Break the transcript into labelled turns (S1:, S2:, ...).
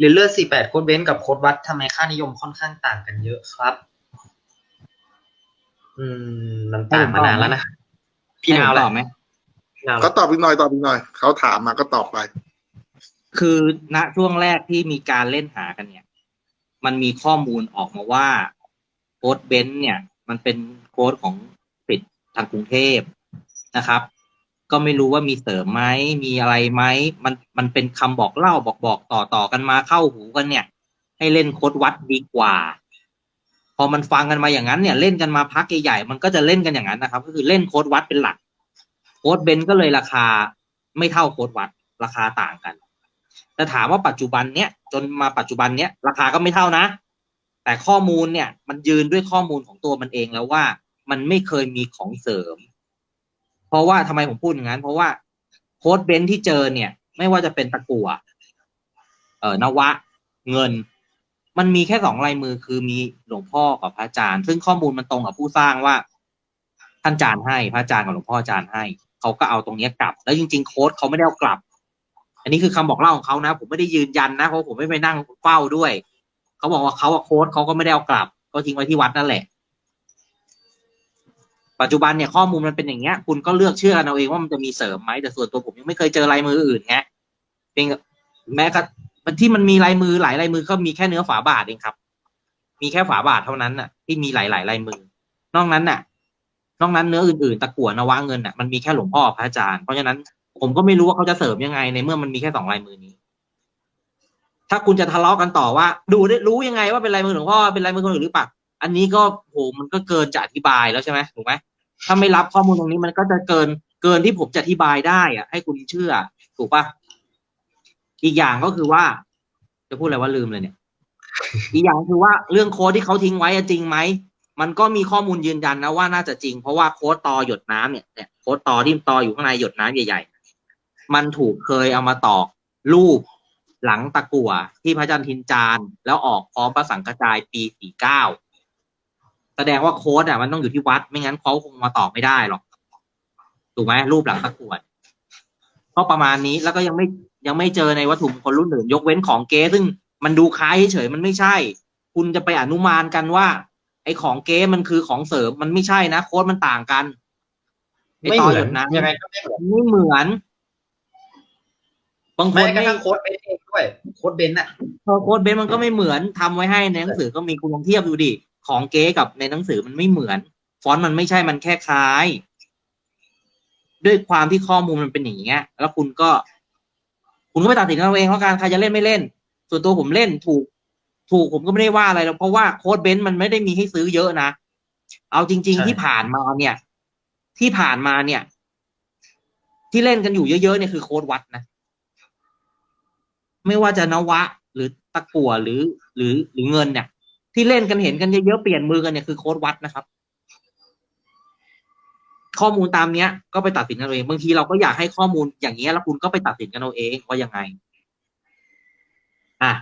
S1: หรือเลือดสี่แปดโค้ดเบนซ์กับโค้ดวัดทำไมค่านิยมค่อนข้างต่างกันเยอะครับ อืมมันต่างมานานแล้วนะ พี่นาว
S2: ให้ผม
S1: แห
S2: ต
S1: ละ
S2: อบไหม
S1: พี่นาว
S3: เขาตอบอีกหน่อยตอบอีกหน่อย เขาถามมาก็ตอบไป
S2: คือณช่วงแรกที่มีการเล่นหากันเนี่ย มันมีข้อมูลออกมาว่าโค้ดเบนซ์เนี่ย มันเป็นโค้ดของปิดทางกรุงเทพนะครับ ก็ไม่รู้ว่ามีเสริมไหมมีอะไรไหมมันมันเป็นคำบอกเล่าบอกบอกต่อต่อกันมาเข้าหูกันเนี่ย ให้เล่นโคดวัดดีกว่า พอมันฟังกันมาอย่างนั้นเนี่ย เล่นกันมาพักใหญ่ๆมันก็จะเล่นกันอย่างนั้นนะครับ ก็คือเล่นโคดวัดเป็นหลัก โคดเบนก็เลยราคาไม่เท่าโคดวัด ราคาต่างกันแต่ถามว่าปัจจุบันเนี้ยจนมาปัจจุบันเนี้ยราคาก็ไม่เท่านะ แต่ข้อมูลเนี่ย มันยืนด้วยข้อมูลของตัวมันเองแล้วว่า มันไม่เคยมีของเสริม เพราะว่าทำไมผมพูดอย่างนั้น เพราะว่าโค้ดเบนซ์ที่เจอเนี่ย ไม่ว่าจะเป็นตะกัวเอ่อนวะ เงิน มันมีแค่สองลายมือคือมีหลวงพ่อกับพระอาจารย์ ซึ่งข้อมูลมันตรงกับผู้สร้างว่า ท่านอาจารย์ให้พระอาจารย์กับหลวงพ่ออาจารย์ให้เขาก็เอาตรงนี้กลับ แล้วจริง ๆ โค้ดเขาไม่ได้เอากลับ อันนี้คือคำบอกเล่าของเขานะ ผมไม่ได้ยืนยันนะเพราะผมไม่ไปนั่งเฝ้าด้วย เขาบอกว่าเขาโค้ดเขาก็ไม่ได้เอากลับ ก็ทิ้งไว้ที่วัดนั่นแหละ ปัจจุบันเนี่ยข้อมูลมันเป็นอย่างเงี้ย คุณก็เลือกเชื่อเอาเองว่ามันจะมีเสริมไหมแต่ส่วนตัวผมยังไม่เคยเจอลายมืออื่นไงเป็นแม้กระมันที่มันมีลายมือหลายลายมือก็มีแค่เนื้อฝาบาทเองครับ มีแค่ฝาบาทเท่านั้นน่ะ ที่มีหลายๆลายมือ นอกนั้นน่ะ นอกนั้นเนื้ออื่นๆตะกั่วนวะเงินน่ะมันมีแค่หลวงพ่อพระอาจารย์เพราะฉะนั้นผมก็ไม่รู้ว่าเขาจะเสริมยังไงในเมื่อมันมีแค่สองลายมือนี้ ถ้าคุณจะทะเลาะกันต่อว่า ดูได้รู้ยังไงว่าเป็นลายมือหลวงพ่อเป็นลายมือคนอื่นหรือเปล่า อันนี้ก็โหมันก็เกินจะอธิบายแล้วใช่ไหมถูกไหมถ้าไม่รับข้อมูลตรงนี้มันก็จะเกินเกินที่ผมจะอธิบายได้อะให้คุณเชื่อ ถูกปะอีกอย่างก็คือว่า จะพูดอะไรว่าลืมเลยเนี่ย อีกอย่างคือว่าเรื่องโค้ดที่เขาทิ้งไว้จริงไหมมันก็มีข้อมูลยืนยันนะว่าน่าจะจริง เพราะว่าโค้ดตอหยดน้ำเนี่ยเนี่ยโค้ดตอที่ตออยู่ข้างในหยดน้ำใหญ่ๆ มันถูกเคยเอามาตอกรูปหลังตะกั่วที่พระจันทร์ทินจานแล้วออกพร้อมประสังกระจายปีสี่เก้า แสดงว่าโค้ดอะมันต้องอยู่ที่วัด ไม่งั้นเขาคงมาตอกไม่ได้หรอกถูกไหมรูปหลังตะกั่วก็ประมาณนี้แล้วก็ยังไม่ยังไม่เจอในวัตถุมงคลรุ่นอื่นยกเว้นของเก๊ซึ่งมันดูคล้ายเฉยๆมันไม่ใช่ คุณจะไปอนุมานกันว่า ไอ้ของเก๊มันคือของเสริมมันไม่ใช่นะโค้ดมันต่างกันไอ้
S1: ไม่
S2: ต
S1: เห
S2: อ
S1: มื
S2: หย
S1: อน
S2: ดน้ำ
S1: ยังไงก็ไม่เหมือน
S2: ไม่เหมือนบางค
S1: แม้
S2: น
S1: กระ
S2: ไม่
S1: ทั่งโค้ดเบนซ์เองด้วยโค้ดเบนซ์อะ
S2: พอโค้ดเบนซ์มันก็ไม่เหมือนทำไว้ให้ในหนังสือก็มีคุณลองเทียบดูดิ ของเก๊กับในหนังสือมันไม่เหมือน ฟอนต์มันไม่ใช่มันแค่คล้าย ด้วยความที่ข้อมูลมันเป็นอย่างเงี้ย แล้วคุณก็ คุณก็ไปตัดสินเอาเองแล้วกันใครจะเล่นไม่เล่น ส่วนตัวผมเล่นถูก ถูกผมก็ไม่ได้ว่าอะไรหรอกเพราะว่าโค้ดเบนซ์มันไม่ได้มีให้ซื้อเยอะนะเอาจริง ๆ ที่ผ่านมาเนี่ย ที่ผ่านมาเนี่ย ที่เล่นกันอยู่เยอะๆเนี่ยคือโค้ดวัดนะไม่ว่าจะนวะ หรือตะกั่วหรือ หรือหรือเงินเนี่ย ที่เล่นกันเห็นกันเยอะๆเปลี่ยนมือกันเนี่ยคือโค้ดวัดนะครับ ข้อมูลตามเนี้ย ก็ไปตัดสินกันเอาเองบางทีเราก็อยากให้ข้อมูลอย่างเงี้ยแล้วคุณก็ไปตัดสินกันเอาเองว่ายังไง อะ